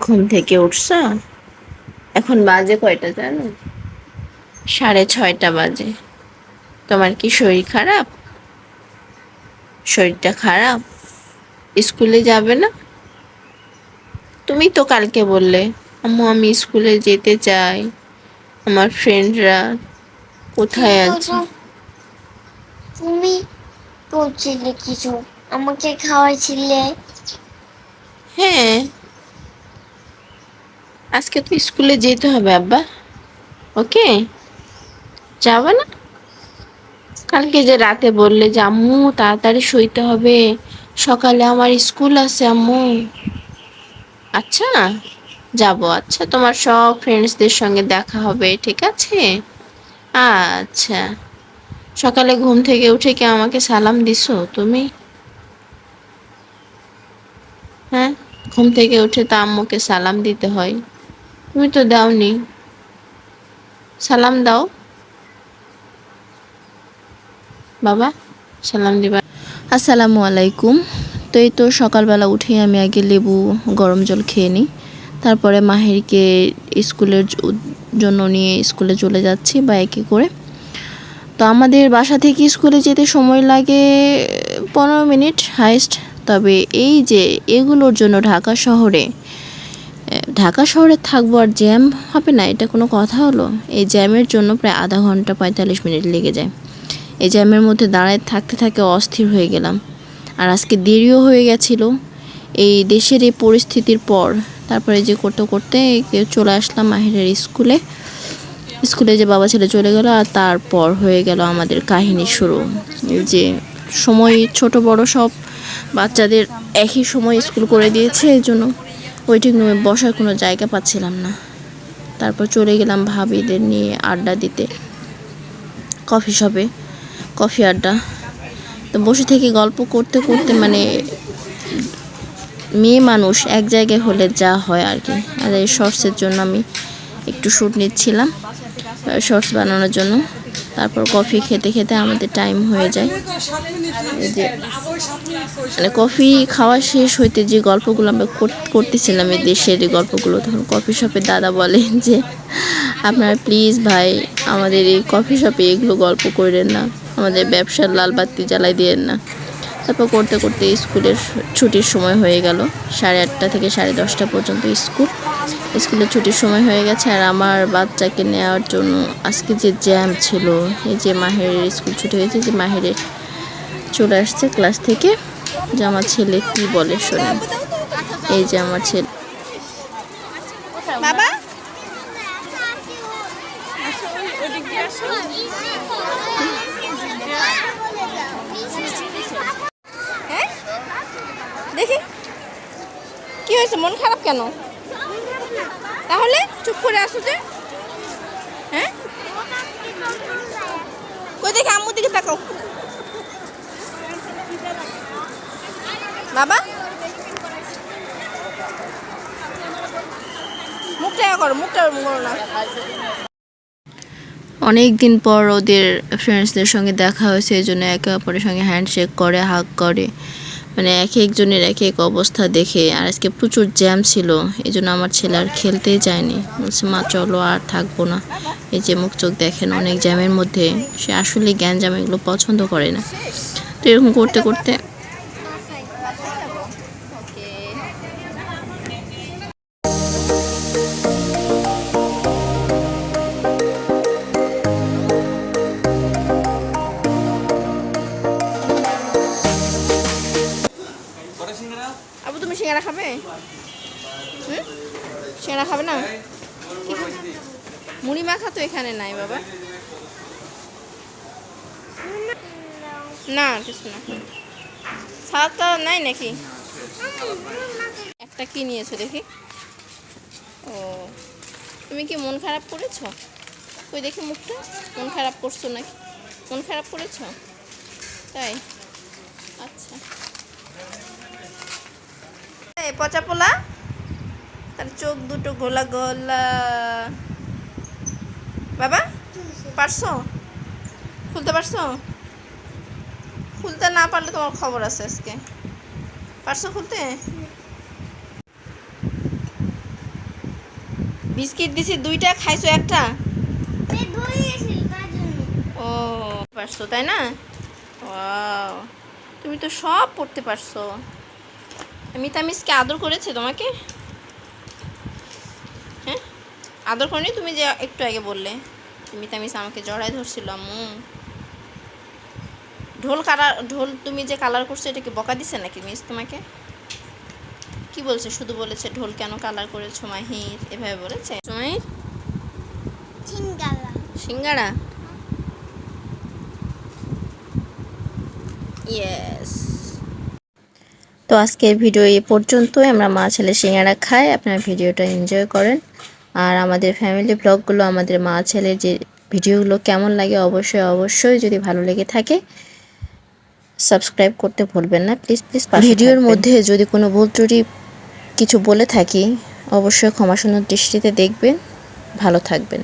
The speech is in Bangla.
ঘুম থেকে উঠছ? এখন বাজে কয়টা জানো? সাড়ে ছয়টা বাজে। তোমার কি শরীর খারাপ? শরীরটা খারাপ? স্কুলে যাবে না? তুমি তো কালকে বললে আম্মু আমি স্কুলে যেতে চাই। আমার ফ্রেন্ডরা কোথায় আছে? তুমি বলছিলে কিছু আমাকে খাওয়াইছিলে? হ্যাঁ আজকে তো স্কুলে যেতে হবে, আব্বা। ওকে? যাবে না? কালকে যে রাতে বললে যে, আম্মু, তাড়াতাড়ি শুইতে হবে। সকালে আমার স্কুল আছে, আম্মু। আচ্ছা যাব। আচ্ছা তোমার সব ফ্রেন্ডসদের সঙ্গে দেখা হবে, ঠিক আছে? আচ্ছা। সকালে ঘুম থেকে উঠে কি আমাকে সালাম দিছো তুমি? হ্যাঁ ঘুম থেকে উঠে তো আম্মুকে সালাম দিতে হয়। তুমি তো দাওনি। সালাম দাও। বাবা, সালাম দিবা। আসসালামু আলাইকুম। তো এই তো সকালবেলা উঠেই আমি আগে লেবু, গরম জল খেয়ে নিই। তারপরে মাহিরকে স্কুলের জন্য নিয়ে স্কুলে চলে যাচ্ছি বাইকে করে। তো আমাদের বাসা থেকে স্কুলে যেতে সময় লাগে পনেরো মিনিট হাইস্ট। তবে এই যে এগুলোর জন্য ঢাকা শহরে ঢাকা শহরে থাকব আর জ্যাম হবে না, এটা কোনো কথা হলো? এই জ্যামের জন্য প্রায় আধা ঘণ্টা পঁয়তাল্লিশ মিনিট লেগে যায়। এই জ্যামের মধ্যে দাঁড়ায় থাকতে থাকতে অস্থির হয়ে গেলাম। আর আজকে দেরিও হয়ে গেছিল। এই দেশের এই পরিস্থিতির পর তারপরে যে করতে করতে চলে আসলাম মাহিরের স্কুলে। স্কুলে যে বাবা ছেলে চলে গেল আর তারপর হয়ে গেল আমাদের কাহিনী শুরু। যে সময় ছোট বড় সব বাচ্চাদের একই সময় স্কুল করে দিয়েছে, এই জন্য ওয়েটিং রুমে বসার কোনো জায়গা পাচ্ছিলাম না। তারপর চলে গেলাম ভাবিদের নিয়ে আড্ডা দিতে। কফি শপে, কফি আড্ডা। তো বসে থেকে গল্প করতে করতে মানে মেয়ে মানুষ এক জায়গায় হলে যা হয় আর কি। আর এই শর্টসের জন্য আমি একটু শ্যুট নিচ্ছিলাম শর্টস বানানোর জন্য। তারপর কফি খেতে খেতে আমাদের টাইম হয়ে যায়। যে মানে কফি খাওয়া শেষ হইতে যে গল্পগুলো আমরা করতেছিলাম এই দেশের গল্পগুলো, তখন কফি শপের দাদা বলেন যে, আপনারা প্লিজ ভাই, আমাদের এই কফি শপে এগুলো গল্প করেন না। আমাদের ব্যবসার লাল বাতি জ্বালাই দিয়েন না। তারপর করতে করতে স্কুলের ছুটির সময় হয়ে গেল। সাড়ে আটটা থেকে সাড়ে দশটা পর্যন্ত স্কুল। স্কুলের ছুটির সময় হয়ে গেছে আর আমার বাচ্চাকে নেওয়ার জন্য আজকে যে জ্যাম ছিল এই যে মাহেরের স্কুল ছুটি হয়েছে যে মাহেরের চলে আসছে ক্লাস থেকে যে আমার ছেলে কি বলে শোনেন এই যে আমার ছেলে। বাবা দেখি কি হয়েছে? মন খারাপ কেন? তাহলে চুপ করে আসো যে। হ্যাঁ? কই দেখি, আম্মুর দিকে তাকাও। বাবা? অনেক দিন পর ওদের ফ্রেন্ডসদের সঙ্গে দেখা হয়েছে, এই জন্য একে অপরের সঙ্গে হ্যান্ডশেক করে হাগ করে। মানে এক একজনের এক এক অবস্থা দেখে, আর আজকে প্রচুর জ্যাম ছিল এই জন্য আমার ছেলে আর খেলতেই যায়নি। বলছে, মা, চলো, আর থাকব না। এই যে মুখ চোখ দেখেন অনেক জ্যামের মধ্যে, সে আসলে জ্ঞান জ্যাম এগুলো পছন্দ করে না। তো এরকম করতে করতে খাবে? সিঙ্গারা খাবে না? মুড়ি মাখা তো এখানে নাই, বাবা। না, কিছু না। সালাদটা নাই নাকি? একটা কি নিয়েছো দেখি। ও, তুমি কি মন খারাপ করেছ? ওই দেখি মুখটা। মন খারাপ করছ নাকি? মন খারাপ করেছ? তাই? আচ্ছা। এই পচা পোলা? তার চোখ দুটো গোলা গোলা। বাবা পারছ? খুলতে পারছ? খুলতে না পারলে তোমার খবর আছে আজকে। পারছ খুলতে? বিস্কিট দিছি দুইটা খাইছো একটা? ও পারছ তাই না? ওয়াও। তুমি তো সব পড়তে পারছ। মিতামিসকে আদর করেছে তোমাকে? হ্যাঁ? আদর করেনি? তুমি যে একটু আগে বললে। মিতামিস আমাকে জড়াই ধরছিল আম্মু। ঢোল কালার ঢোল তুমি যে কালার করছ এটা কি বকা দিছে নাকি মিস তোমাকে? কি বলছে? শুধু বলেছে ঢোল কেন কালার করেছ মাহির? এভাবে বলেছে। মাহির সিঙ্গারা। ইয়েস তো আজকের ভিডিও এ পর্যন্তই। আমরা মা ছেলে সিঙ্গারা খাই আপনার ভিডিওটা এনজয় করেন। আর আমাদের ফ্যামিলি ব্লগগুলো আমাদের মা ছেলের যে ভিডিওগুলো কেমন লাগে অবশ্যই অবশ্যই যদি ভালো লেগে থাকে সাবস্ক্রাইব করতে ভুলবেন না। প্লিজ প্লিজ ভিডিওর মধ্যে যদি কোনো ভুল ত্রুটি কিছু বলে থাকি অবশ্যই ক্ষমাসুন্দর দৃষ্টিতে দেখবেন। ভালো থাকবেন.